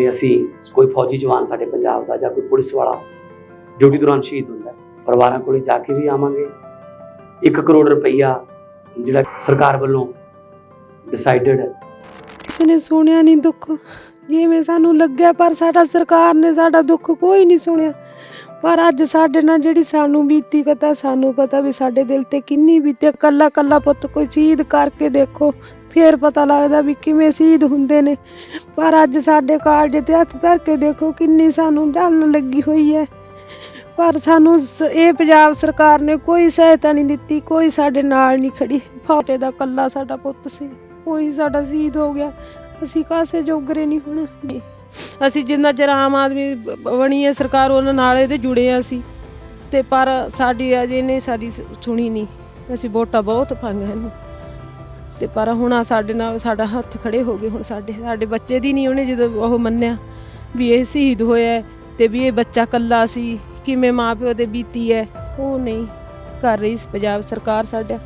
ਜੇ ਅਸੀਂ ਕੋਈ ਫੌਜੀ ਜਵਾਨ ਸਾਡੇ ਪੰਜਾਬ ਦਾ ਜਾਂ ਕੋਈ ਪੁਲਿਸ ਵਾਲਾ ਡਿਊਟੀ ਦੌਰਾਨ ਸ਼ਹੀਦ ਹੁੰਦਾ ਪਰਿਵਾਰਾਂ ਕੋਲੇ ਜਾ ਕੇ ਵੀ ਆਵਾਂਗੇ। 1 ਕਰੋੜ ਰੁਪਈਆ ਜਿਹੜਾ ਸਰਕਾਰ ਵੱਲੋਂ ਡਿਸਾਈਡਡ ਕਿਸੇ ਨੇ ਸੁਣਿਆ ਨਹੀਂ ਦੁੱਖ। ਜਿਵੇਂ ਸਾਨੂੰ ਲੱਗਿਆ ਪਰ ਸਾਡਾ ਸਰਕਾਰ ਨੇ ਸਾਡਾ ਦੁੱਖ ਕੋਈ ਨਹੀਂ ਸੁਣਿਆ। ਪਰ ਅੱਜ ਸਾਡੇ ਨਾਲ ਜਿਹੜੀ ਸਾਨੂੰ ਬੀਤੀ ਪਤਾ, ਸਾਨੂੰ ਪਤਾ ਵੀ ਸਾਡੇ ਦਿਲ ਤੇ ਕਿੰਨੀ ਬੀਤੀ ਕੱਲਾ ਕੱਲਾ ਪੁੱਤ ਕੋਈ ਸ਼ਹੀਦ ਕਰਕੇ ਦੇਖੋ। ਫੇਰ ਪਤਾ ਲੱਗਦਾ ਵੀ ਕਿਵੇਂ ਸ਼ਹੀਦ ਹੁੰਦੇ ਨੇ। ਪਰ ਅੱਜ ਸਾਡੇ ਕਾਲਜ ਤੇ ਹੱਥ ਧਰ ਕੇ ਦੇਖੋ ਕਿੰਨੀ ਸਾਨੂੰ ਜਲਨ ਲੱਗੀ ਹੋਈ ਹੈ। ਪਰ ਸਾਨੂੰ ਸ- ਇਹ ਪੰਜਾਬ ਸਰਕਾਰ ਨੇ ਕੋਈ ਸਹਾਇਤਾ ਨਹੀਂ ਦਿੱਤੀ, ਕੋਈ ਸਾਡੇ ਨਾਲ ਨਹੀਂ ਖੜੀ। ਫਾਟੇ ਦਾ ਕੱਲਾ ਸਾਡਾ ਪੁੱਤ ਸੀ, ਉਹੀ ਸਾਡਾ ਸ਼ਹੀਦ ਹੋ ਗਿਆ। ਅਸੀਂ ਕਾਸੇ ਜੋਗਰੇ ਨਹੀਂ ਹੁਣ। ਅਸੀਂ ਜਿੰਨਾ ਚਿਰ ਆਮ ਆਦਮੀ ਬ- ਬਣੀ ਹੈ, ਸਰਕਾਰ ਉਹਨਾਂ ਨਾਲ ਇਹਦੇ ਜੁੜੇ ਆ ਅਸੀਂ। ਤੇ ਪਰ ਸਾਡੀ ਅਜੇ ਨੇ ਸਾਡੀ ਸ- ਸੁਣੀ ਨਹੀਂ। ਅਸੀਂ ਵੋਟਾਂ ਬਹੁਤ ਪਾਈਆਂ ਇਹਨੂੰ ਤੇ ਪਰ ਹੁਣ ਆ ਸਾਡੇ ਨਾਲ, ਸਾਡਾ ਹੱਥ ਖੜੇ ਹੋ ਗਏ, ਹੁਣ ਸਾਡੇ ਸਾਡੇ ਬੱਚੇ ਦੀ ਨਹੀਂ ਉਹਨੇ ਜਦੋਂ ਉਹ ਮੰਨਿਆ ਵੀ ਇਹ ਸ਼ਹੀਦ ਹੋਇਆ ਹੈ ਤੇ ਵੀ ਇਹ ਬੱਚਾ ਕੱਲਾ ਸੀ, ਕਿਵੇਂ ਮਾਂ ਪਿਓ ਦੇ ਬੀਤੀ ਹੈ, ਉਹ ਨਹੀਂ ਕਰ ਰਹੀ ਪੰਜਾਬ ਸਰਕਾਰ ਸਾਡਾ।